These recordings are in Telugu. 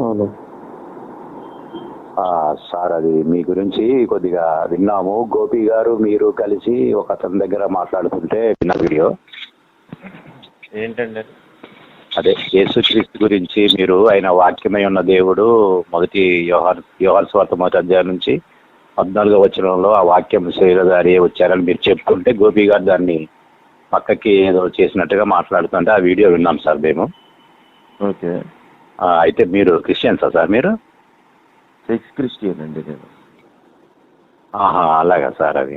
అవును. సార్ అది మీ గురించి కొద్దిగా విన్నాము. గోపి గారు మీరు కలిసి ఒక అతని దగ్గర మాట్లాడుతుంటే విన్న వీడియో. ఏంటండి అది? యేసుక్రీస్తు గురించి మీరు ఆయన వాక్యమై ఉన్న దేవుడు మొదటి యోహాన్ యోహాన్ స్వార్థ మొదటి అధ్యాయం నుంచి పద్నాలుగో వచనంలో ఆ వాక్యం శరీరధారి వచ్చారని మీరు చెప్పుకుంటే గోపి గారు దాన్ని పక్కకి ఏదో చేసినట్టుగా మాట్లాడుతుంటే ఆ వీడియో విన్నాం సార్ మేము. ఓకే. అయితే మీరు క్రిస్టియన్సా సార్ మీరు? సెక్స్ క్రిస్టియన్ అండి నేను. ఆహా అలాగా సార్ అది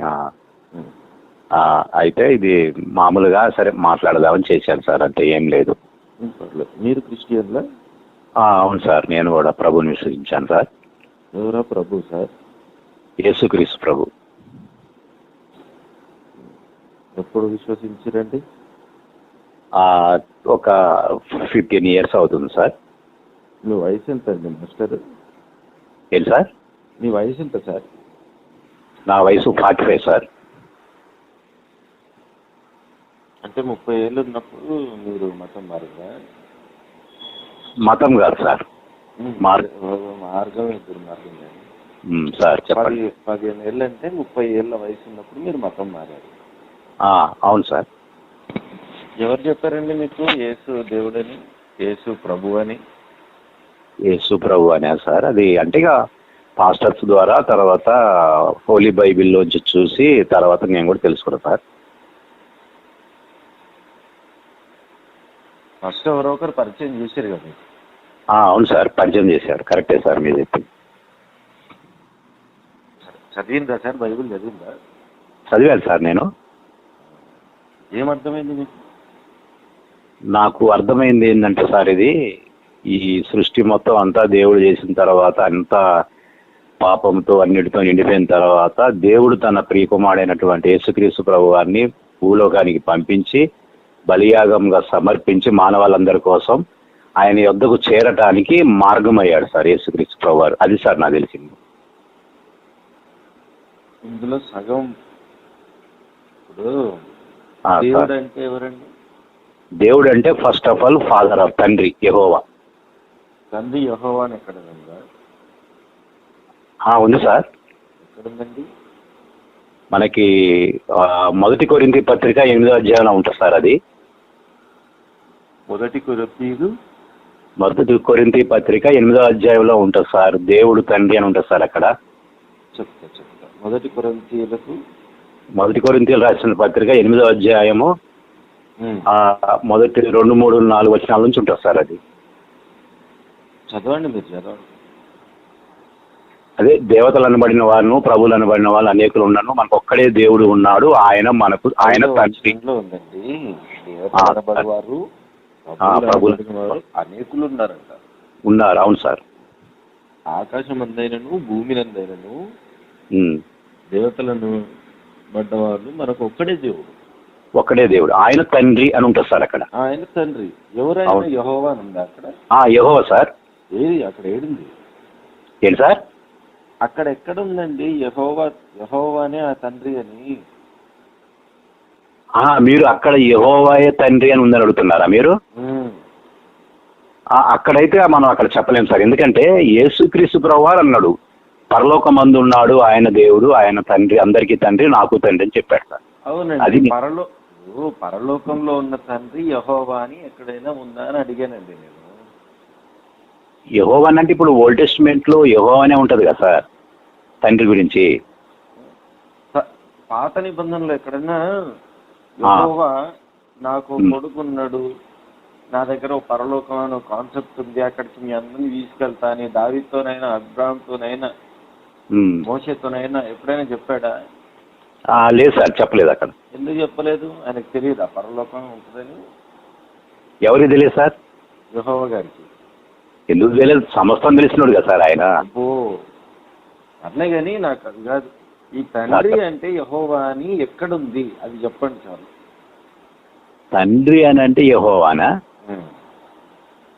అయితే ఇది మామూలుగా సరే మాట్లాడదామని చేశాను సార్ అంటే ఏం లేదు. పర్లేదు. మీరు క్రిస్టియన్లా? అవును సార్. నేను కూడా ప్రభుని విశ్వసించాను సార్. ఎవరా ప్రభు సార్? యేసుక్రీస్తు ప్రభు. ఎప్పుడు విశ్వసించారండి? ఒక ఫిఫ్టీన్ ఇయర్స్ అవుతుంది సార్. మీ వయసు ఎంత అండి మాస్టర్? ఏంటి సార్? మీ వయసు ఎంత సార్? నా వయసు ఫార్టీ ఫైవ్ సార్. అంటే ముప్పై ఏళ్ళు ఉన్నప్పుడు మీరు మతం మారిందా? మతం కాదు సార్. మార్గం ఎదురు మార్గం సార్ చెప్పండి. పదిహేను ఏళ్ళు అంటే ముప్పై ఏళ్ళ వయసు ఉన్నప్పుడు మీరు మతం మారారు. ఆ, అవును సార్. ఎవరు చెప్పారండి మీకు? యేసు దేవుడని యేసు ప్రభు అని యేసు ప్రభు అనే సార్. అది అంటే ఇక పాస్టర్స్ ద్వారా తర్వాత హోలీ బైబిల్లోంచి చూసి తర్వాత నేను కూడా తెలుసుకున్నాను సార్. ఫస్ట్ ఎవరో ఒకరు పరిచయం చేశారు కదా. అవును సార్ పరిచయం చేశారు. కరెక్టే సార్ మీరు చెప్పింది. చదివిందా సార్ బైబిల్ చదివిందా? చదివాను సార్ నేను. ఏమర్థమైంది మీకు? నాకు అర్థమైంది ఏంటంటే సార్ ఇది ఈ సృష్టి మొత్తం అంతా దేవుడు చేసిన తర్వాత అంతా పాపంతో అన్నిటితో నిండిపోయిన తర్వాత దేవుడు తన ప్రియకుమారుడైనటువంటి యేసుక్రీస్తు ప్రభు వారిని భూలోకానికి పంపించి బలియాగంగా సమర్పించి మానవాళ్ళందరి కోసం ఆయన యొద్దకు చేరటానికి మార్గం అయ్యాడు సార్ యేసుక్రీస్తు ప్రభు వారు అది సార్ నాకు తెలిసింది. ఇందులో సగం ఇప్పుడు. దేవుడు అంటే ఎవరండి? దేవుడు అంటే first of all father of తండ్రి యెహోవా. తండ్రి యహోవా అని ఎక్కడ ఉందా సార్? ఎక్కడుందండి మనకి మొదటి కొరింది పత్రిక ఎనిమిదో అధ్యాయంలో ఉంటుంది సార్ అది. మొదటి కొరతీరు మొదటి కొరింతి పత్రిక ఎనిమిదో అధ్యాయంలో ఉంటుంది సార్. దేవుడు తండ్రి అని ఉంటుంది సార్ అక్కడ. చెప్తా చెప్తా. మొదటి కొరంతీయులకు? మొదటి కొరింతీలు రాసిన పత్రిక ఎనిమిదో అధ్యాయము మొదటి రెండు మూడు నాలుగు వచనాల నుంచి ఉంటుంది సార్ అది. చదవండి మీరు చదవండి. అదే దేవతలు అనబడిన వారు ప్రభువులు అనబడిన వాళ్ళు అనేకులు ఉన్నాను. మనకు ఒక్కడే దేవుడు ఉన్నాడు. ఆయన మనకు ఆయన తండ్రి. ఉందండి. దేవతలు అనబడేవారు ఆ, అనేకులు ఉన్నారంట ఉన్నారు అవును సార్. ఆకాశం అందైనను భూమి నందైనను ఉమ్. దేవతలను పడ్డవాళ్ళు మనకు ఒక్కడే దేవుడు. ఒక్కడే దేవుడు. ఆయన తండ్రి అని ఉంటుంది సార్ అక్కడ. ఆయన తండ్రి. ఎవరైనా. యహోవా అని ఉందా అక్కడ? ఆ యహోవ సార్. ఏది? అక్కడ ఏడుంది? ఏంటి సార్? అక్కడ ఎక్కడ ఉందండి? యహోవా యహోవానే ఆ తండ్రి అని. మీరు అక్కడ యహోవాయే తండ్రి అని ఉందని అడుగుతున్నారా మీరు? అక్కడైతే మనం అక్కడ చెప్పలేం సార్. ఎందుకంటే యేసుక్రీస్తు ప్రభువారు అన్నాడు పరలోకమందు ఉన్నాడు ఆయన దేవుడు ఆయన తండ్రి అందరికీ తండ్రి నాకు తండ్రి అని చెప్పాడు సార్. అవునండి. అది- పరలో పరలోకంలో ఉన్న తండ్రి యహోవా అని ఎక్కడైనా ఉందా అని అడిగానండి నేను. యహోవా అంటే ఇప్పుడు ఓల్డ్ టెస్ట్మెంట్లో యహోవానే ఉంటది కదా సార్ తండ్రి గురించి. పాత నిబంధనలో ఎక్కడైనా. యహోవా నాకు. కొడుకున్నాడు. నా దగ్గర పరలోకం అనే కాన్సెప్ట్ ఉంది. అక్కడికి మీ అందరిని తీసుకెళ్తా అని దావితోనైనా అబ్రామ్తోనైనా. మోసతోనైనా ఎప్పుడైనా చెప్పాడా? ఆ, లేదు సార్ చెప్పలేదు అక్కడ. ఎందుకు చెప్పలేదు? ఆయనకు తెలియదా పరలోకం ఉంటుందని? ఎవరికి తెలియదు సార్? యహోవా గారికి. ఎందుకు తెలియదు? సమస్తం తెలిసినాడు కదా సార్ ఆయన. అబ్బో అట్లే కానీ నాకు అది కాదు. ఈ తండ్రి అంటే యహోవా అని ఎక్కడుంది? అది చెప్పండి చాలు. తండ్రి అని అంటే యహోవానా?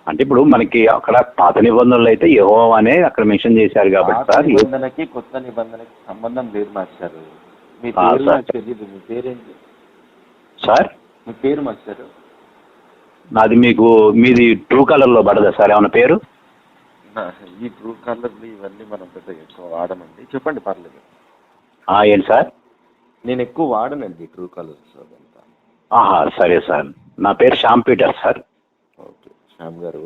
అంటే ఇప్పుడు మనకి అక్కడ పాత నిబంధనలు అయితే యహో అనే అక్కడ మెన్షన్ చేశారు కాబట్టి సార్ నిబంధనకి కొత్త నిబంధనకి సంబంధం లేదు మాస్టర్. మీ పేరు సార్. నాకు తెలియదు మీ పేరేంటి? సార్? మీ పేరు మాస్టర్? నాది మీకు మీది ట్రూ కలర్లో పడదా సార్ ఏమైనా పేరు? ఈ ట్రూ కలర్లు ఇవన్నీ మనం పెద్ద ఎక్కువ వాడమండి. చెప్పండి పర్లేదు. ఏంటి సార్? నేను ఎక్కువ వాడనండి ట్రూ కలర్స్ అదంతా ఆహా సరే సార్. నా పేరు Shyam Peter sir. Okay Shyam garu.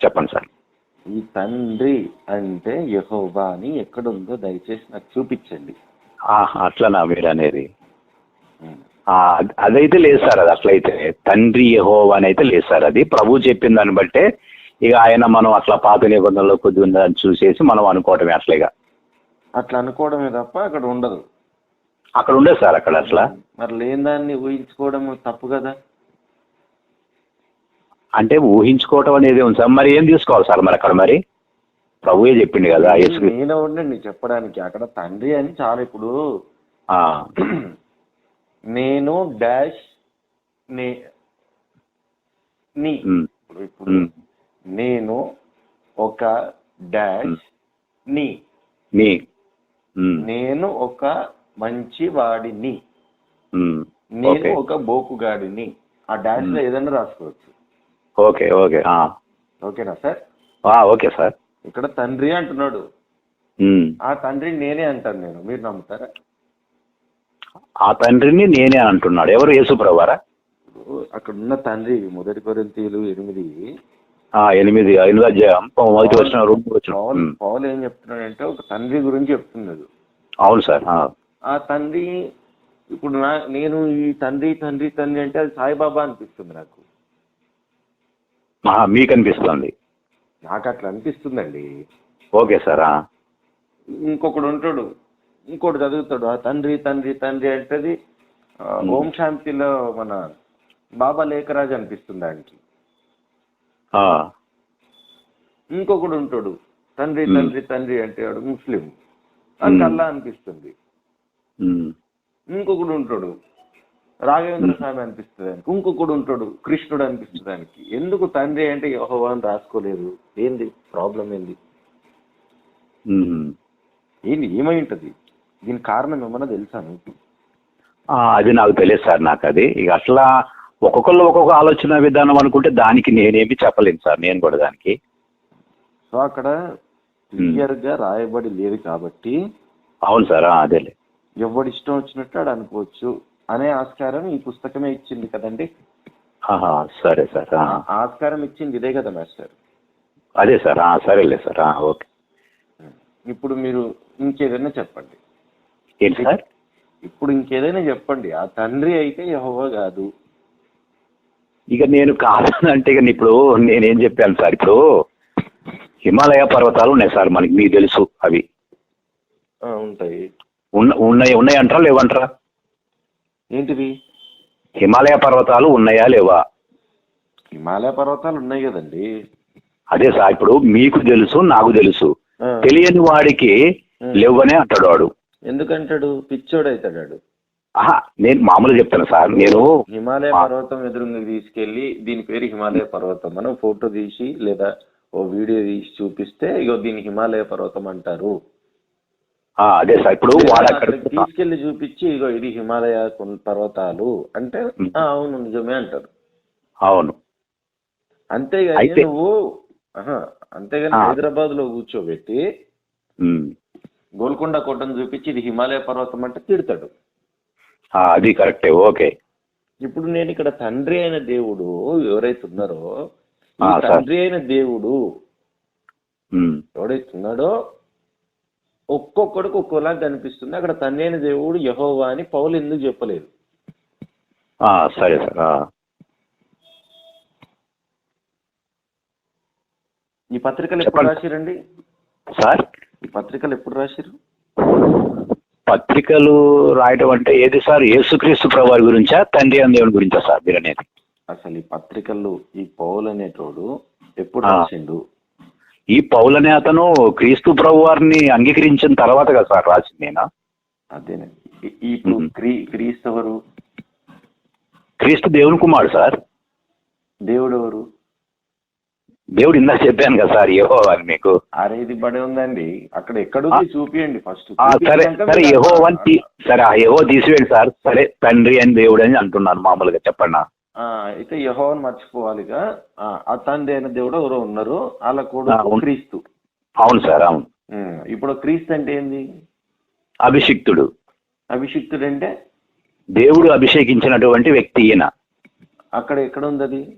చెప్పండి సార్. ఈ తండ్రి అంటే యహోవా అని ఎక్కడుందో దయచేసి నాకు చూపించండి. ఆహా, అట్లనా మీరు అనేది. అదైతే లేదు సార్ అది అట్లయితే. తండ్రి యహో అని అయితే లేదు సార్ అది. ప్రభు చెప్పిన దాన్ని బట్టే ఇక ఆయన మనం అట్లా పాత నిబంధనలో కొద్దిగా ఉందని చూసేసి మనం అనుకోవటమే అట్లేగా అట్లా అనుకోవడమే తప్ప అక్కడ ఉండదు. అక్కడ ఉండదు సార్ అక్కడ అట్లా. మరి లేని దాన్ని ఊహించుకోవడం తప్పు కదా? అంటే ఊహించుకోవటం అనేది ఉంది సార్. మరి ఏం తీసుకోవాలి సార్ మరి అక్కడ మరి? ప్రభువే చెప్పింది కదా నేను ఉండండి చెప్పడానికి అక్కడ తండ్రి అని చాలా ఇప్పుడు. నేను డాష్ నే నీ. ఇప్పుడు నేను ఒక డాష్ నీ. నేను ఒక మంచి వాడిని ఉమ్, నేను ఒక బోకుగాడిని. ఆ డాష్లో ఏదైనా రాసుకోవచ్చు. ఓకే ఓకే ఓకేనా సార్? Okay sir. ఇక్కడ తండ్రి అంటున్నాడు. ఆ తండ్రి నేనే అంటాను నేను. మీరు నమ్ముతారా? ఆ తండ్రిని నేనే అంటున్నాడు. ఎవరు? యేసు ప్రభువారా ఇప్పుడు అక్కడ ఉన్న తండ్రి మొదటి కొరింతీయులు ఎనిమిది ఎనిమిది ఎనిమిది అధ్యాయం. మొదటి వచ్చిన రెండు వచ్చిన పౌల్ ఏం చెప్తున్నాడంటే ఒక తండ్రి గురించి చెప్తున్నాడు అవును సార్ ఆ, తండ్రి ఇప్పుడు నా నేను ఈ తండ్రి తండ్రి తండ్రి అంటే అది సాయిబాబా అనిపిస్తుంది నాకు. మీకు అనిపిస్తుంది. నాకు అట్లా అనిపిస్తుందండి. ఓకే సార్ ఇంకొకడు ఉంటాడు ఇంకోటి చదువుతాడు. ఆ తండ్రి తండ్రి తండ్రి అంటది ఓం శాంతిలో మన బాబా లేఖరాజు అనిపిస్తుంది ఆ, ఇంకొకడు ఉంటాడు. తండ్రి. తండ్రి తండ్రి అంటే వాడు ముస్లిం. మ్. అల్లా అనిపిస్తుంది. ఇంకొకడు ఉంటాడు. రాఘవేంద్ర స్వామి అనిపిస్తుంది ఆయనకి ఇంకొకడు ఉంటాడు. కృష్ణుడు అనిపిస్తుంది ఆయనకి ఎందుకు తండ్రి అంటే యెహోవా అని రాసుకోలేదు? ఏంది? ప్రాబ్లం ఏంది. ఏంది? ఏమై ఉంటది దీనికి కారణం ఏమన్నా తెలుసా ఆ, అది నాకు తెలియదు సార్ నాకు అది. ఇక అట్లా ఒక్కొక్కళ్ళు ఒక్కొక్క ఆలోచన విధానం అనుకుంటే దానికి నేనేమి చెప్పలేను సార్ నేను కూడా దానికి. సో అక్కడ క్లియర్గా రాయబడి లేదు కాబట్టి అవును సార్ అదేలే. ఎవడి ఇష్టం వచ్చినట్టు ఆడు అనుకోవచ్చు అనే ఆస్కారం ఈ పుస్తకమే ఇచ్చింది కదండి? సరే సార్ ఆస్కారం ఇచ్చింది ఇదే కదా మాస్టర్? అదే సార్ ఆ, సరేలే సార్ ఓకే. ఇప్పుడు మీరు ఇంకేదైనా చెప్పండి. ఏంటి సార్? ఇప్పుడు ఇంకేదైనా చెప్పండి. ఆ తండ్రి అయితే యెహోవా కాదు. ఇక నేను కాదనంటే ఇక ఇప్పుడు నేనేం చెప్పాను సార్? ఇప్పుడు హిమాలయ పర్వతాలు ఉన్నాయి సార్ మనకి మీకు తెలుసు అవి. ఉంటాయి. ఉన్న ఉన్నాయి ఉన్నాయి అంటారా లేవంటారా? ఏంటివి? హిమాలయ పర్వతాలు ఉన్నాయా లేవా? హిమాలయ పర్వతాలు ఉన్నాయి కదండి. అదే సార్ ఇప్పుడు మీకు తెలుసు నాకు తెలుసు. తెలియని వాడికి లేవనే అంటాడు వాడు. ఎందుకంటాడు? పిచ్చోడు అవుతాడు ఆహా నేను మామూలుగా చెప్తాను సార్ నేను హిమాలయ. పర్వతం ఎదురుగా తీసుకెళ్ళి దీని పేరు హిమాలయ పర్వతం మనం ఫోటో తీసి లేదా ఓ వీడియో తీసి చూపిస్తే ఇగో దీని హిమాలయ పర్వతం అంటారు అదే సార్ ఇప్పుడు తీసుకెళ్ళి చూపించి ఇగో ఇది హిమాలయ పర్వతాలు అంటే అవును నిజమే అంటారు అవును అంతేగాని నువ్వు అంతేగాని. హైదరాబాద్లో కూర్చోబెట్టి. గోల్కొండ కోటను చూపించి ఇది హిమాలయ పర్వతం అంటే తిడతాడు అది కరెక్టే ఓకే ఇప్పుడు నేను ఇక్కడ తండ్రి అయిన దేవుడు ఎవరైతే ఉన్నారో. తండ్రి అయిన దేవుడు. ఎవడైతే ఉన్నాడో ఒక్కొక్కడికి ఒక్కోలా కనిపిస్తుంది అక్కడ తండ్రి అయిన దేవుడు యహోవా అని పౌలు ఎందుకు చెప్పలేదు సరే సార్. ఈ పత్రికలు ఎప్పుడు. రాసిరండి సార్ ఈ పత్రికలు ఎప్పుడు రాసిరు పత్రికలు రాయటం అంటే ఏది సార్? యేసుక్రీస్తు ప్రభువారి గురించా? తండ్రి అని దేవుని గురించా సార్ మీరు అనేది? అసలు ఈ పత్రికలు ఈ పౌలు అనేటోడు ఎప్పుడు. రాసిండు? ఈ పౌలనే అతను క్రీస్తు ప్రభువారిని అంగీకరించిన తర్వాత కదా సార్ రాసింది నేను అదేనండి ఇప్పుడు. క్రీ క్రీస్తు ఎవరు? క్రీస్తు దేవుని కుమారుడు సార్. దేవుడు ఎవరు? దేవుడు ఇందా చెప్పాను కదా సార్ యహో అని మీకు. అరే ఇది బడే ఉందండి. అక్కడ ఎక్కడుంది చూపియండి ఫస్ట్. సరే సరే యహో అని సరే ఆ యహో తీసివేయండి సార్. సరే తండ్రి అని దేవుడు అని అంటున్నాను మామూలుగా చెప్పండి. అయితే యహోవని మర్చిపోవాలిగా. ఆ, తండ్రి అయిన దేవుడు ఎవరో ఉన్నారు. వాళ్ళ కూడా క్రీస్తు. అవును సార్ అవును. ఇప్పుడు క్రీస్తు అంటే ఏంది? అభిషిక్తుడు. అభిషిక్తుడు అంటే దేవుడు అభిషేకించినటువంటి వ్యక్తి ఈయన. అక్కడ ఎక్కడ ఉంది అది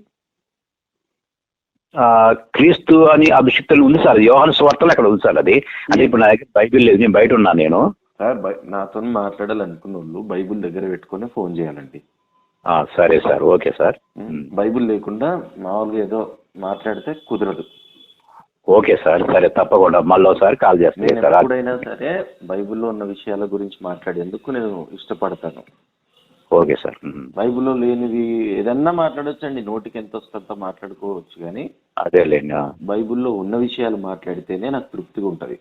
క్రీస్తు అని అభిషిక్తులు ఉంది సార్. యోహాను స్వార్థలు అక్కడ ఉంది సార్ అది? అంటే ఇప్పుడు నా దగ్గర బైబిల్ లేదు నేను బయట ఉన్నాను నేను. నాతో మాట్లాడాలనుకున్న వాళ్ళు బైబిల్ దగ్గర పెట్టుకొని ఫోన్ చేయాలండి. ఆ, సరే సార్. Okay sir. బైబిల్ లేకుండా మామూలుగా ఏదో మాట్లాడితే కుదరదు. Okay sir. సరే తప్పకుండా. మళ్ళీ ఒకసారి కాల్ చేస్తే నేను సార్. ఎప్పుడైనా సరే బైబిల్లో ఉన్న విషయాల గురించి మాట్లాడేందుకు నేను ఇష్టపడతాను. Okay sir. బైబిల్లో లేనివి ఏదన్నా మాట్లాడొచ్చండి. నోటికి ఎంత వస్తుందో మాట్లాడుకోవచ్చు కానీ అదేలేండి ఆ, బైబిల్లో ఉన్న విషయాలు మాట్లాడితేనే నాకు తృప్తిగా ఉంటది.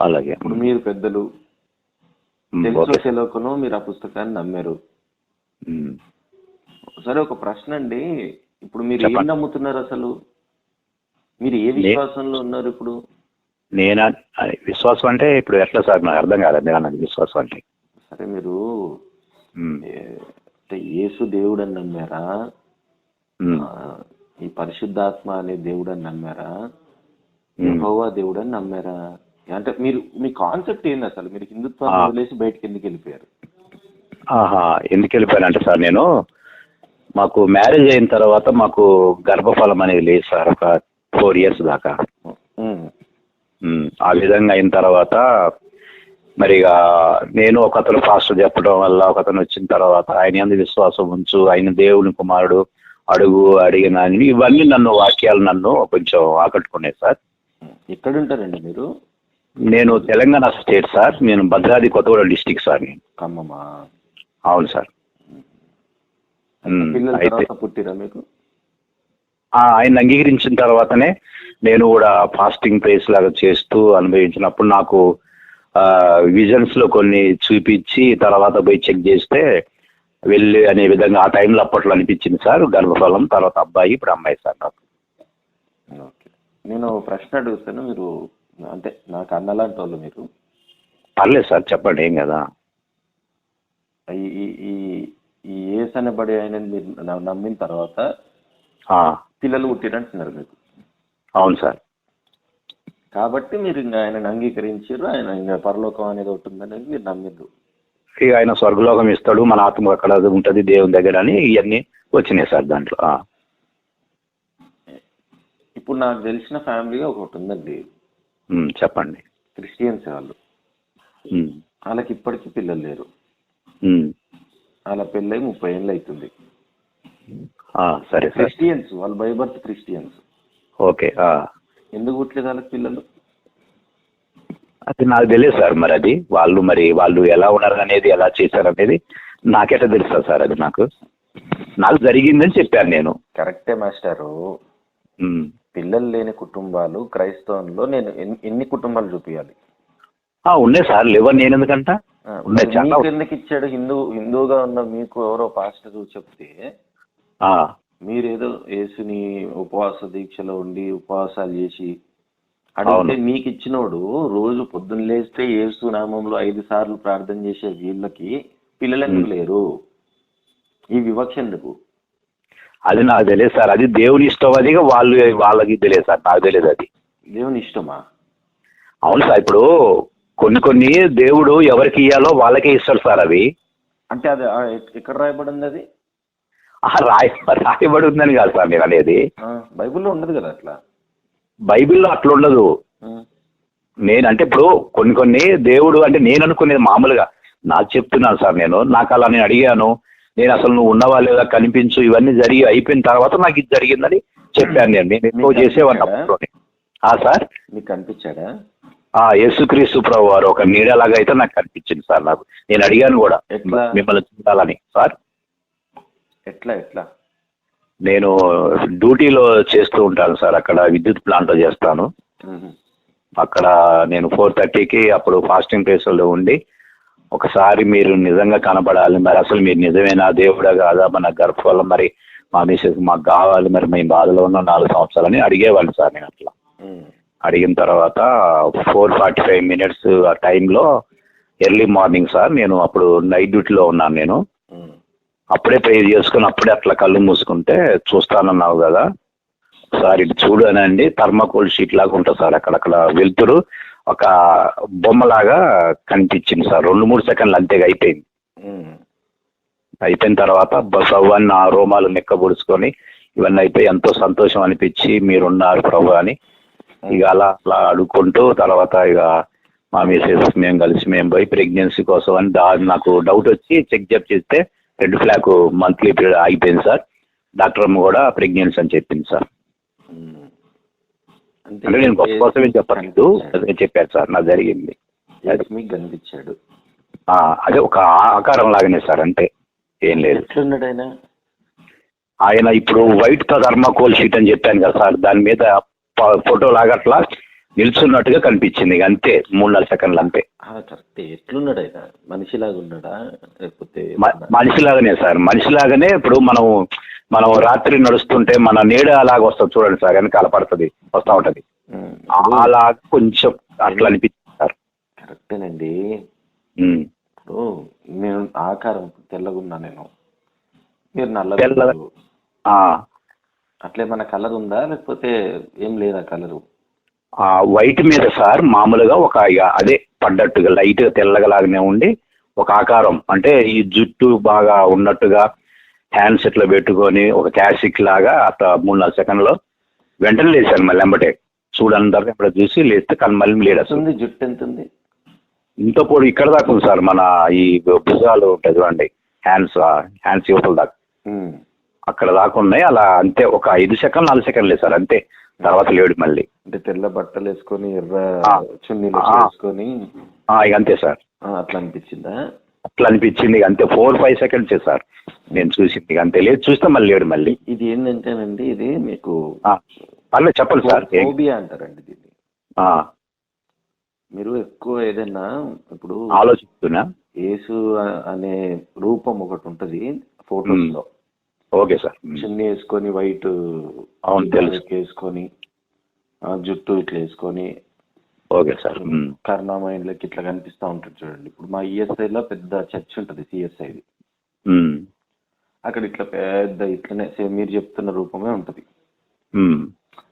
అలాగే. ఇప్పుడు మీరు పెద్దలు తెలుసో తెలియకనో మీరు ఆ పుస్తకాన్ని నమ్మారు. సరే ఒక ప్రశ్న అండి. ఇప్పుడు మీరు ఏం. నమ్ముతున్నారు అసలు? మీరు ఏ విశ్వాసంలో ఉన్నారు ఇప్పుడు? నేను? విశ్వాసం అంటే ఇప్పుడు ఎట్లా సార్? నాకు అర్థం నేను అన్నది విశ్వాసం అంటే? సరే మీరు అంటే యేసు దేవుడు అని నమ్మారా ఈ పరిశుద్ధాత్మ అనే దేవుడు అని నమ్మారా. యెహోవా దేవుడు అని నమ్మారా? అంటే మీరు మీ కాన్సెప్ట్ ఏంది అసలు? మీరు హిందుత్వాన్ని ఆ. వదిలేసి బయటకి ఎందుకు వెళ్ళిపోయారు? ఆహా ఎందుకు వెళ్ళిపోయానంటే సార్ నేను మాకు మ్యారేజ్ అయిన తర్వాత మాకు గర్భఫలం అనేది లేదు సార్ ఒక ఫోర్ ఇయర్స్ దాకా. ఆ విధంగా అయిన తర్వాత మరి నేను ఒక అతను పాస్టర్ చెప్పడం వల్ల ఒక అతను వచ్చిన తర్వాత ఆయన ఎందు విశ్వాసం ఉంచు ఆయన దేవుని కుమారుడు అడుగు అడిగిన ఇవన్నీ నన్ను వాక్యాలు నన్ను కొంచెం ఆకట్టుకున్నాయి సార్. ఎక్కడ ఉంటారండి మీరు? నేను తెలంగాణ స్టేట్ సార్ నేను భద్రాద్రి కొత్తగూడెం డిస్టిక్ సార్ నేను. ఖమ్మమా? అవును సార్. అయితే పుట్టిరా మీకు? ఆ, ఆయన అంగీకరించిన తర్వాతనే నేను కూడా ఫాస్టింగ్ ప్రేస్ లాగా చేస్తూ అనుభవించినప్పుడు నాకు విజన్స్లో కొన్ని చూపించి తర్వాత పోయి చెక్ చేస్తే వెళ్ళి అనే విధంగా ఆ టైంలో అప్పట్లో అనిపించింది సార్. గర్భఫలం తర్వాత అబ్బాయి ఇప్పుడు అమ్మాయి సార్ నాకు. ఓకే. నేను ప్రశ్న అడుగుతాను మీరు అంటే నాకు అన్నలాంటి వాళ్ళు మీరు. పర్లేదు సార్ చెప్పండి ఏం కదా. ఈ ఈ- ఏస్ అనబడి ఆయన మీరు నమ్మిన తర్వాత పిల్లలు పుట్టిరంటున్నారు మీకు. అవును సార్. కాబట్టి మీరు ఇంకా ఆయనను అంగీకరించారు ఆయన ఇంకా పరలోకం అనేది ఒకటి ఉందనేది మీరు నమ్మిండ్రు. ఇక ఆయన స్వర్గలోకం ఇస్తాడు మన ఆత్మ అక్కడ ఉంటుంది దేవుని దగ్గర అని ఇవన్నీ వచ్చినాయి సార్ దాంట్లో. ఇప్పుడు నాకు తెలిసిన ఫ్యామిలీ ఒకటి ఉందండి. చెప్పండి. క్రిస్టియన్స్ వాళ్ళు. వాళ్ళకి ఇప్పటికీ పిల్లలు లేరు. వాళ్ళ పెళ్ళై ముప్పై ఏళ్ళు అవుతుంది ఆ, సరే క్రిస్టియన్స్ వాళ్ళు బై బర్త్ క్రిస్టియన్స్. ఓకే ఆ. ఎందుకు పుట్టలేదు వాళ్ళకి పిల్లలు? అది నాకు తెలియదు సార్ మరి అది. వాళ్ళు మరి వాళ్ళు ఎలా ఉన్నారు అనేది ఎలా చేశారు అనేది నాకెట్లా తెలుసా సార్ అది నాకు. నాకు జరిగిందని చెప్పాను నేను. కరెక్టే మాస్టారు. పిల్లలు లేని కుటుంబాలు క్రైస్తవంలో నేను ఎన్ని- ఎన్ని కుటుంబాలు చూపించాలి ఆ, ఉన్నాయి సార్. లేవని నేను ఎందుకంట? ఎందుకు ఇచ్చాడు? హిందూ హిందూగా ఉన్న మీకు ఎవరో పాస్టర్ చెప్తే ఆ, మీరేదో యేసుని ఉపవాస దీక్షలో ఉండి ఉపవాసాలు చేసి అడిగితే. మీకు ఇచ్చినోడు రోజు పొద్దున్న లేస్తే యేసు నామంలో ఐదు సార్లు ప్రార్థన చేసే వీళ్ళకి పిల్లలు ఎందుకు లేరు? ఈ వివక్ష ఎందుకు? అది నాకు తెలియదు సార్. అది దేవుని ఇష్టం అది వాళ్ళు వాళ్ళకి తెలియదు సార్. నాకు తెలియదు అది. దేవుని ఇష్టమా? అవును సార్ ఇప్పుడు కొన్ని కొన్ని దేవుడు ఎవరికి ఇయ్యాలో వాళ్ళకే ఇస్తాడు సార్ అవి. అంటే అది ఎక్కడ రాయబడింది అది? రాయ రాయబడి ఉందని కాదు సార్ నేను అనేది. బైబిల్లో ఉండదు కదా అట్లా? బైబిల్లో అట్లా ఉండదు. ఆ, నేను అంటే ఇప్పుడు కొన్ని కొన్ని దేవుడు అంటే నేను అనుకునేది మామూలుగా నాకు చెప్తున్నాను సార్ నేను నాకు అలా నేను అడిగాను నేను అసలు నువ్వు ఉన్నవా లేదా కనిపించు ఇవన్నీ జరిగి అయిపోయిన తర్వాత నాకు ఇది జరిగిందని చెప్పాను నేను. నేను ఎక్కువ చేసేవాడిని సార్? మీకు కనిపించాడా? ఆ యేసుక్రీస్తు ప్రభు వారు ఒక నీడలాగా అయితే నాకు కనిపించింది సార్ నాకు. నేను అడిగాను కూడా? మిమ్మల్ని చూడాలని. సార్? ఎట్లా ఎట్లా? నేను డ్యూటీలో చేస్తూ ఉంటాను సార్ అక్కడ విద్యుత్ ప్లాంట్లో చేస్తాను. అక్కడ నేను ఫోర్ థర్టీకి అప్పుడు ఫాస్టింగ్ ప్లేస్లో ఉండి ఒకసారి మీరు నిజంగా కనబడాలి మరి అసలు మీరు నిజమేనా దేవుడా కాదా మన గర్భఫలం మరి మా మిసెస్ మాకు కావాలి మరి మేము బాధలో ఉన్న నాలుగు సంవత్సరాలని అడిగేవాళ్ళు సార్ నేను అట్లా. అడిగిన తర్వాత ఫోర్ ఫార్టీ ఫైవ్ మినిట్స్ ఆ టైంలో ఎర్లీ మార్నింగ్ సార్ నేను అప్పుడు నైట్ డ్యూటీలో ఉన్నాను నేను. అప్పుడే పే చేసుకుని అప్పుడే అట్లా కళ్ళు మూసుకుంటే చూస్తానన్నావు కదా. సార్ ఇది చూడు అనండి థర్మాకోల్ షీట్ లాగా ఉంటుంది సార్ అక్కడక్కడ. వెళ్తురు ఒక బొమ్మలాగా కనిపించింది సార్. రెండు మూడు సెకండ్లు అంతే అయిపోయింది. అయిపోయిన తర్వాత బస్ అవ్వని నా రోమాలు నెక్కబుడుచుకొని ఇవన్నీ అయిపోయి ఎంతో సంతోషం అనిపించి మీరున్నారు ప్రభు అని ఇక అలా అలా అడుక్కుంటూ తర్వాత ఇక మా మిసెస్ మేము కలిసి మేము పోయి ప్రెగ్నెన్సీ కోసం అని దా నాకు డౌట్ వచ్చి చెక్ చెక్ చేస్తే రెడ్ ఫ్లాగ్ మంత్లీ పీరియడ్ ఆగిపోయింది సార్. డాక్టర్ అమ్మ కూడా ప్రెగ్నెన్సీ అని చెప్పింది సార్. అంటే నేను గొప్ప కోసమే చెప్పలేదు అదే చెప్పారు సార్ నాకు జరిగింది. మీకు కనిపించాడు? అదే ఒక ఆకారం లాగానే సార్ అంటే ఏం లేదు. ఆయన? ఆయన ఇప్పుడు వైట్ థర్మాకోల్ షీట్ అని చెప్పాను కదా సార్ దాని మీద ఫోటో లాగా అట్లా నిల్చున్నట్టుగా కనిపించింది అంతే మూడు నాలుగు సెకండ్లు అంతే. కరెక్ట్ ఎట్లున్నాడు ఆయన? మనిషిలాగా ఉన్నాడా? లేకపోతే మనిషిలాగానే సార్ మనిషిలాగానే ఇప్పుడు మనం మనం రాత్రి నడుస్తుంటే మన నీడ అలాగ వస్తుంది చూడండి సార్ వెనకాల పడుతుంది వస్తూ ఉంటది. అలా కొంచెం అట్లా అనిపించింది సార్. కరెక్టేనండి. ఇప్పుడు నేను ఆకారం తెల్లగున్నా నేను. మీరు. నల్లగా ఆ, అట్లే మన కలర్ ఉందా? లేకపోతే ఏం లేదా కలరు? ఆ వైట్ మీద సార్ మామూలుగా ఒక ఇక అదే పడ్డట్టుగా లైట్ తెల్లగా లాగానే ఉండి ఒక ఆకారం. అంటే ఈ జుట్టు బాగా ఉన్నట్టుగా హ్యాండ్స్ ఇట్లా పెట్టుకొని ఒక క్యాసిక్ లాగా అట్లా మూడు నాలుగు సెకండ్లో వెంటనే లేచాను మళ్ళీ ఎంబటే. చూడని తర్వాత ఎప్పుడు చూసి లేస్తే కానీ మళ్ళీ లేడు అసలు. జుట్టు ఎంత ఉంది ఇంత పొడి ఇక్కడ దాకా ఉంది సార్ మన ఈ భుజాలు ఉంటాయి చూడండి హ్యాండ్స్ హ్యాండ్స్ యువతల దాకా. అక్కడ దాకా ఉన్నాయి అలా అంతే ఒక ఐదు సెకండ్ నాలుగు సెకండ్లు లేదు సార్ అంతే. తర్వాత లేడు మళ్ళీ. అంటే తెల్ల బట్టలు వేసుకొని ఎర్ర. చున్నీలు ఆ. వేసుకొని. ఇక అంతే సార్. అట్లా అనిపించిందా? అట్లా అనిపించింది అంతే. Four five seconds sir. నేను చూసింది అంతే. లేదు చూస్తే మళ్ళీ లేడు మళ్ళీ. ఇది ఏంటంటేనండి ఇది మీకు పర్లేదు చెప్పండి సార్. ఫోబియా అంటారండి దీన్ని. ఆ, మీరు ఎక్కువ ఏదైనా ఇప్పుడు ఆలోచిస్తున్నా? యేసు అనే రూపం ఒకటి ఉంటది ఫోటోస్లో ఓకే సార్. చున్నీ వేసుకొని వైట్ అవును, తెలుసు. వేసుకొని జుట్టు ఇట్లా వేసుకొని ఓకే సార్. ఉమ్, కరుణామయంలోకి ఇట్లా కనిపిస్తా ఉంటుంది చూడండి. ఇప్పుడు మా ఈఎస్ఐ లో పెద్ద చర్చ్ ఉంటుంది సిఎస్ఐది అక్కడ ఇట్లా పెద్ద ఇట్లనే సేమ్ మీరు చెప్తున్న రూపమే ఉంటది.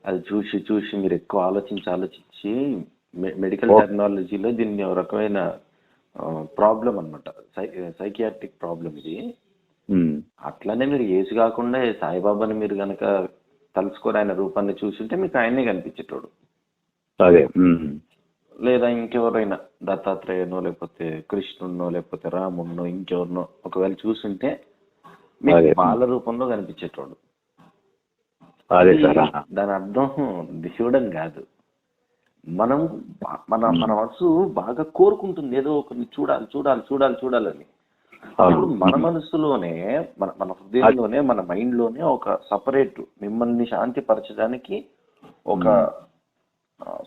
అది చూసి చూసి మీరు ఎక్కువ ఆలోచించి ఆలోచించి మెడికల్. టెక్నాలజీలో దీన్ని ఒక రకమైన ప్రాబ్లం అనమాట సై సైకియాట్రిక్ ప్రాబ్లం ఇది. అట్లనే మీరు ఏసు కాకుండా సాయిబాబాని మీరు గనక తలుచుకొని ఆయన రూపాన్ని చూసుంటే మీకు ఆయనే కనిపించేటోడు. అదే లేదా ఇంకెవరైనా దత్తాత్రేయనో లేకపోతే కృష్ణున్నో లేకపోతే రామున్నో ఇంకెవరినో ఒకవేళ చూసుంటే మీకు. బాల రూపంలో కనిపించేటోడు. అదే దాని అర్థం దేవుడని కాదు. మనం మన మన మనసు బాగా కోరుకుంటుంది. ఏదో ఒకరిని చూడాలి చూడాలి చూడాలి చూడాలని. అప్పుడు మన మనసులోనే మన మన హృదయంలోనే మన మైండ్లోనే ఒక సపరేట్ మిమ్మల్ని శాంతి పరచడానికి ఒక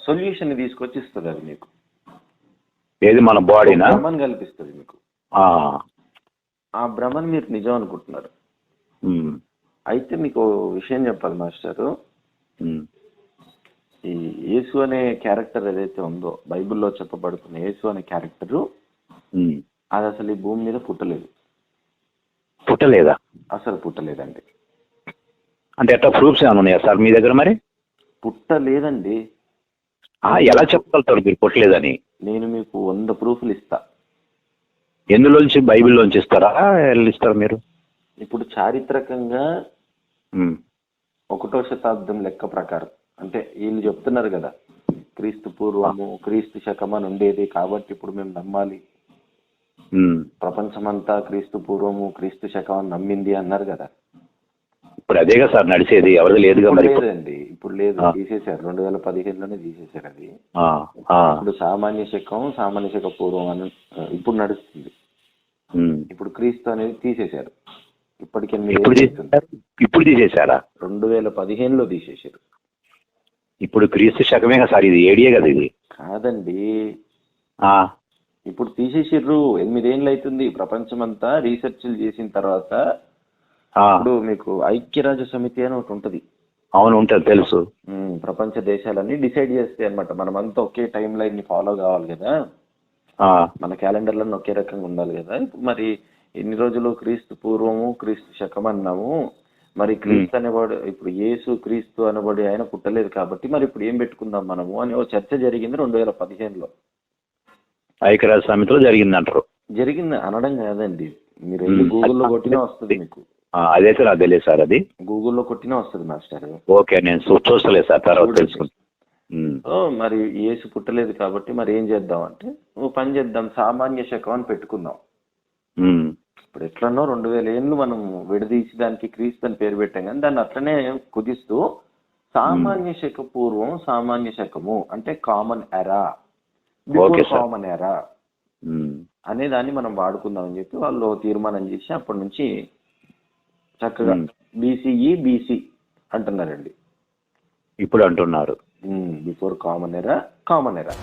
సొల్యూషన్ తీసుకొచ్చి ఇస్తుంది అది మీకు. ఏది మన బాడీనా? భ్రమను కల్పిస్తుంది మీకు. ఆ, భ్రమను మీరు నిజం అనుకుంటున్నారు. అయితే మీకు విషయం చెప్పాలి మాస్టారు. ఈ యేసు అనే క్యారెక్టర్ ఏదైతే ఉందో బైబిల్లో చెప్పబడుతున్న యేసు అనే క్యారెక్టర్. అది అసలు ఈ భూమి మీద పుట్టలేదు. పుట్టలేదా? అసలు పుట్టలేదండి. అంటే ఎట్లా ప్రూఫ్స్ ఏమైనా ఉన్నాయా సార్ మీ దగ్గర మరి? పుట్టలేదండి. ఆ, ఎలా చెప్పగలుగుతారు మీరు పుట్టలేదని? నేను మీకు వంద ప్రూఫ్లు ఇస్తా. ఎందులోంచి? బైబిల్లోంచి ఇస్తారా? ఇస్తారు మీరు? ఇప్పుడు చారిత్రకంగా ఒకటో శతాబ్దం లెక్క ప్రకారం. అంటే వీళ్ళు చెప్తున్నారు కదా క్రీస్తు పూర్వము క్రీస్తు శకం అని ఉండేది కాబట్టి ఇప్పుడు మేము నమ్మాలి. ప్రపంచమంతా క్రీస్తు పూర్వము క్రీస్తు శకం నమ్మింది అన్నారు కదా. ఇప్పుడు అదేగా సార్ నడిచేది ఎవరిది లేదుగా మరి ఇప్పుడు. లేదండి. ఇప్పుడు. లేదు. తీసేశారు. రెండు వేల పదిహేనులోనే తీసేశారు అది. ఇప్పుడు సామాన్య శకం సామాన్య శక పూర్వం అని ఇప్పుడు నడుస్తుంది. ఇప్పుడు క్రీస్తు అనేది తీసేశారు. ఇప్పటికి ఇప్పుడు తీసేశారా? రెండు వేల పదిహేనులో తీసేశారు. ఇప్పుడు క్రీస్తు శకమే కదా సార్ ఇది ఏడియే కదా ఇది. కాదండి. ఇప్పుడు తీసేసిర్రు. ఎనిమిదేళ్ళు అవుతుంది ప్రపంచమంతా రీసెర్చ్లు చేసిన తర్వాత ఇప్పుడు మీకు ఐక్యరాజ్య సమితి అని ఒకటి ఉంటది. అవును ఉంటుంది తెలుసు. ప్రపంచ దేశాలన్నీ డిసైడ్ చేస్తాయి అనమాట మనమంతా ఒకే టైం లైన్ని ఫాలో కావాలి కదా. మన క్యాలెండర్లను ఒకే రకంగా ఉండాలి కదా. మరి ఎన్ని రోజులు క్రీస్తు పూర్వము క్రీస్తు శకం అన్నాము. మరి క్రీస్తు అనేవాడు ఇప్పుడు యేసు క్రీస్తు అనబడి ఆయన పుట్టలేదు కాబట్టి మరి ఇప్పుడు ఏం పెట్టుకుందాం మనము అని ఓ చర్చ జరిగింది రెండు వేల పదిహేనులో. ఐక్యరాజ్య సమితిలో జరిగిందంటారు. జరిగింది అనడం కాదండి. మీరు. గూగుల్లో కొట్టినా వస్తుంది మీకు. అదైతే నాకు తెలియదు సార్ అది. గూగుల్లో కొట్టినా వస్తుంది మాస్టర్. ఓకే నేను చూస్తలేదు సార్ తర్వాత. తెలుసుకుంటాను ఓ మరి యేసు పుట్టలేదు కాబట్టి మరి ఏం చేద్దాం అంటే ఓ పని చేద్దాం సామాన్య శకం అని పెట్టుకుందాం. ఇప్పుడు ఎట్లనో రెండు వేల ఏళ్ళు మనం విడదీసి దానికి క్రీస్తు అని పేరు పెట్టాం కానీ దాన్ని అట్లనే కుదిస్తూ సామాన్య శక పూర్వం సామాన్య శకము అంటే కామన్ ఎరా Okay, sir. కామన్ ఎరా ఉమ్. అనే దాన్ని మనం వాడుకుందాం అని చెప్పి వాళ్ళు తీర్మానం చేసి అప్పటి నుంచి చక్కగా Hmm. బీసీఈ బీసీ అంటున్నారండి ఇప్పుడు అంటున్నారు బిఫోర్ కామన్ ఎరా కామన్ ఎరా